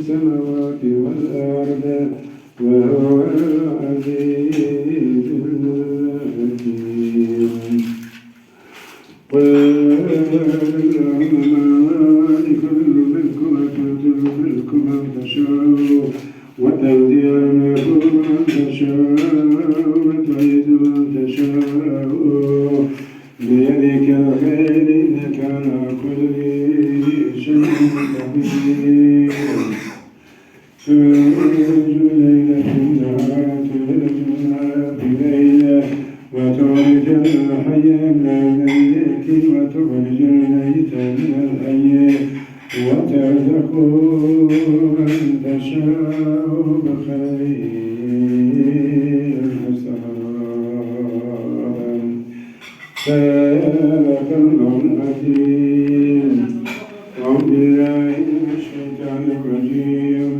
السماوات والأرض وهو العزيز Mm-hmm. الميت وتخرج من الحي وترزق من تشاء بخير حسان سبق الله العظيم أعوذ بالله من الشيطان الرجيم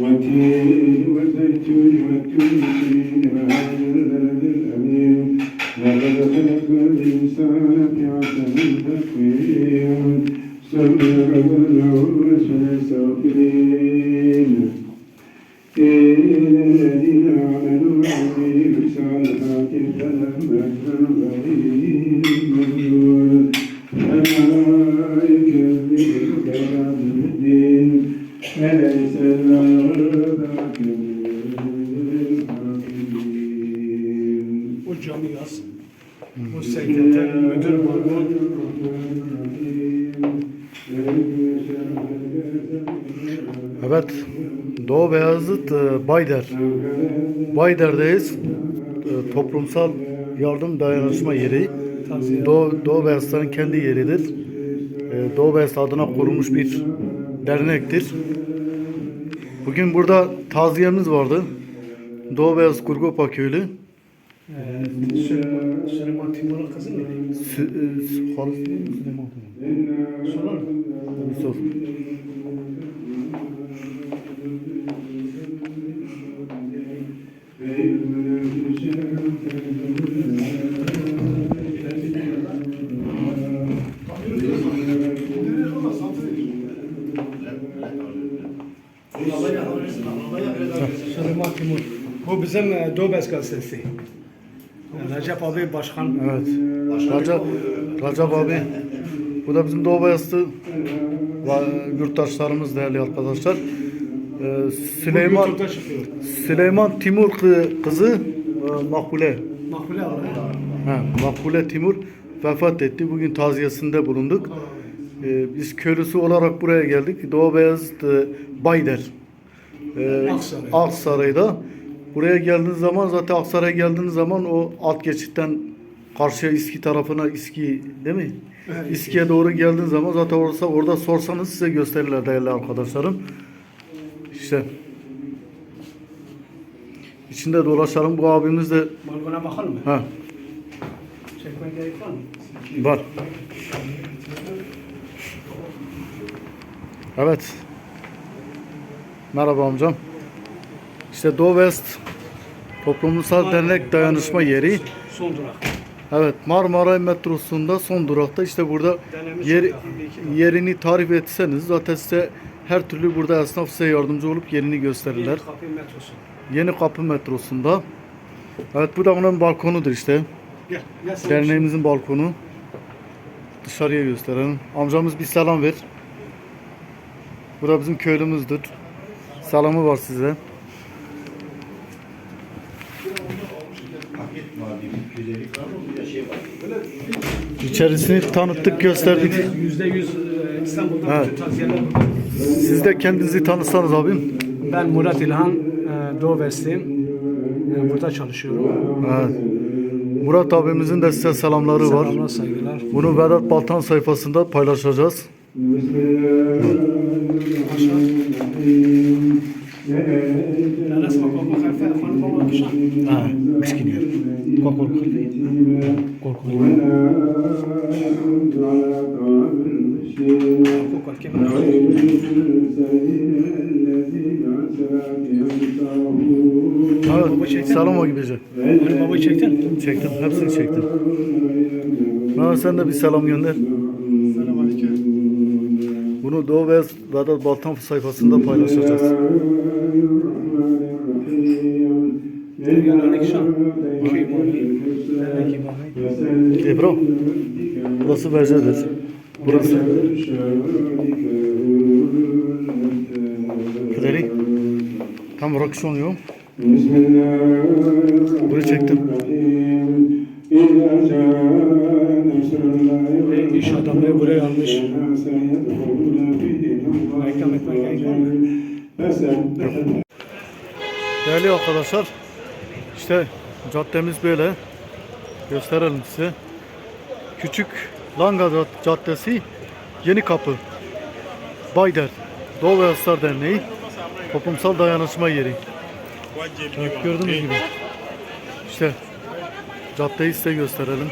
والتين والزيتون والتين وهذا O camı yaz. O. Evet, Doğu Beyazıt e, Bayder. Bayder'deyiz. E, Toplumsal yardım dayanışma yeri. Doğu, Doğu Beyazıt'ın kendi yeridir. E, Doğu Beyazıt adına kurulmuş bir dernektir. Bugün burada taziyemiz vardı. Doğu Beyazıt Kurgopa Köyü. Ee, Süleyman, Timur'un kızı? Sü, e? Süleyman Timur. Sorar mı? Yusuf. Süleyman Timur. Bu bizim e, Doğubez gazetesi. E, Recep abi başkan. Evet. Racab, Racab abi. Bu da bizim Doğu va- yurttaşlarımız değerli arkadaşlar. Ee, Süleyman. Süleyman Timur kı- kızı e, Makbule. Makbule abi. Makbule Timur vefat etti. Bugün taziyesinde bulunduk. Ee, biz köylüsü olarak buraya geldik. Doğu Beyazıt e, Bayder. Ee, Aksaray. Aksaray'da. Buraya geldiğiniz zaman zaten Aksaray'a geldiğiniz zaman o alt geçitten karşıya İSKİ tarafına İSKİ değil mi? Evet. İSKİ'ye doğru geldiğiniz zaman zaten orada orada sorsanız size gösterirler değerli arkadaşlarım. İşte içinde dolaşalım. Bu abimiz de Balkona bakalım mı? ha Çekme gerek var mı? Var. Evet. Merhaba amcam. İşte Doğu West Toplumsal Dernek Dayanışma Yeri. Son durak. Evet Marmaray metrosunda son durakta işte burada yer, yerini tarif etseniz zaten size her türlü burada esnaf size yardımcı olup yerini gösterirler. Bir kapı metrosu. Yeni Kapı metrosunda. Evet bu da onun balkonudur işte. Gel. Gel Derneğimizin balkonu. Dışarıya gösterelim. Amcamız bir selam ver. Bu da bizim köylümüzdür. Selamı var size. İçerisini tanıttık, gösterdik. Yüzde yüz e, İstanbul'da Evet. Siz de kendinizi tanısanız abim. Ben Murat İlhan, e, Doğu Besliyim. E, Burada çalışıyorum. Evet. Murat abimizin de size selamları var. Bunu Vedat Baltan sayfasında paylaşacağız. Korkuluk cualquier manera. Evet, Salomo gibisi. Hani baba çektin? Çektim, hepsini çektim. Bana sen de bir selam gönder. Selamünaleyküm. Bunu Doğu Beyaz Vedat Baltan sayfasında paylaşacağız. Ebro, burası Berce'dir. Burası. Tam rock oluyor. Burayı çektim. İş adamları buraya almış. Değerli arkadaşlar, işte caddemiz böyle. Gösterelim size. Küçük Langa Cad- Caddesi, Yeni Kapı, Bayder, Doğu Beyazlar Derneği, toplumsal dayanışma yeri. Evet, gördüğünüz gibi. İşte caddeyi size gösterelim.